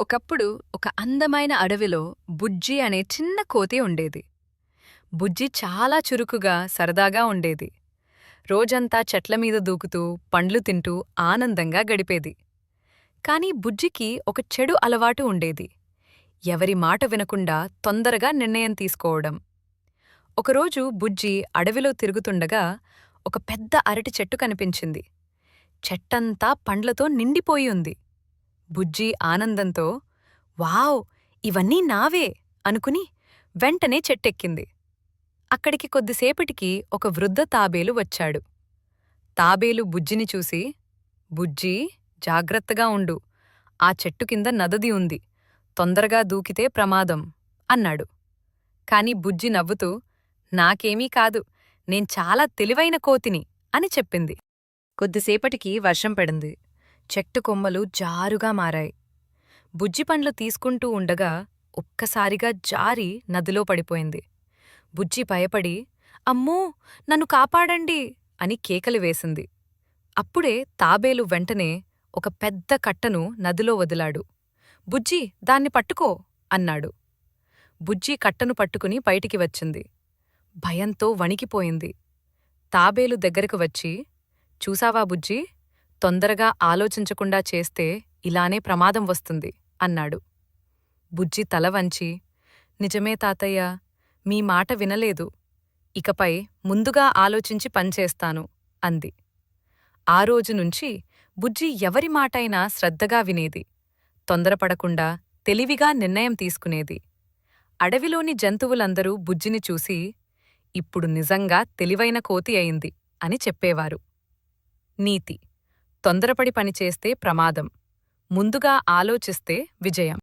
ఒకప్పుడు ఒక అందమైన అడవిలో బుజ్జి అనే చిన్న కోతి ఉండేది. బుజ్జి చాలా చురుకుగా సరదాగా ఉండేది. రోజంతా చెట్ల మీద దూకుతూ పండ్లు తింటూ ఆనందంగా గడిపేది. కాని బుజ్జికి ఒక చెడు అలవాటు ఉండేది. ఎవరి మాట వినకుండా తొందరగా నిర్ణయం తీసుకోవడం. ఒకరోజు బుజ్జి అడవిలో తిరుగుతుండగా ఒక పెద్ద అరటి చెట్టు కనిపించింది. చెట్టంతా పండ్లతో నిండిపోయి ఉంది. బుజ్జి ఆనందంతో వావ్ ఇవన్నీ నావే అనుకుని వెంటనే చెట్టెక్కింది. అక్కడికి కొద్దిసేపటికి ఒక వృద్ధ తాబేలు వచ్చాడు. తాబేలు బుజ్జిని చూసి బుజ్జీ జాగ్రత్తగా ఉండు. ఆ చెట్టు కింద నదది ఉంది. తొందరగా దూకితే ప్రమాదం అన్నాడు. కాని బుజ్జి నవ్వుతూ నాకేమీ కాదు. నేను చాలా తెలివైన కోతిని అని చెప్పింది. కొద్దిసేపటికి వర్షం పడింది. చెట్టు కొమ్మలు జారుగా మారాయి. బుజ్జి పండ్లు తీసుకుంటూ ఉండగా ఒక్కసారిగా జారి నదిలో పడిపోయింది. బుజ్జి భయపడి అమ్మూ నన్ను కాపాడండి! అని కేకలు వేసింది. అప్పుడే తాబేలు వెంటనే ఒక పెద్ద కట్టను నదిలో వదిలాడు. బుజ్జి దాన్ని పట్టుకో! అన్నాడు. బుజ్జి కట్టను పట్టుకుని బయటికి వచ్చింది. భయంతో వణికిపోయింది. తాబేలు దగ్గరకు వచ్చి చూసావా బుజ్జీ తొందరగా ఆలోచించకుండా చేస్తే ఇలానే ప్రమాదం వస్తుంది అన్నాడు. బుజ్జి తల వంచి నిజమే తాతయ్య మీ మాట వినలేదు ఇకపై ముందుగా ఆలోచించి పనిచేస్తాను అంది. ఆ రోజు నుంచి బుజ్జి ఎవరి మాటైనా శ్రద్ధగా వినేది తొందరపడకుండా తెలివిగా నిర్ణయం తీసుకునేది. అడవిలోని జంతువులందరూ బుజ్జిని చూసి ఇప్పుడు నిజంగా తెలివైన కోతి అయింది అని చెప్పేవారు. నీతి తొందరపడి పనిచేస్తే ప్రమాదం. ముందుగా ఆలోచిస్తే విజయం.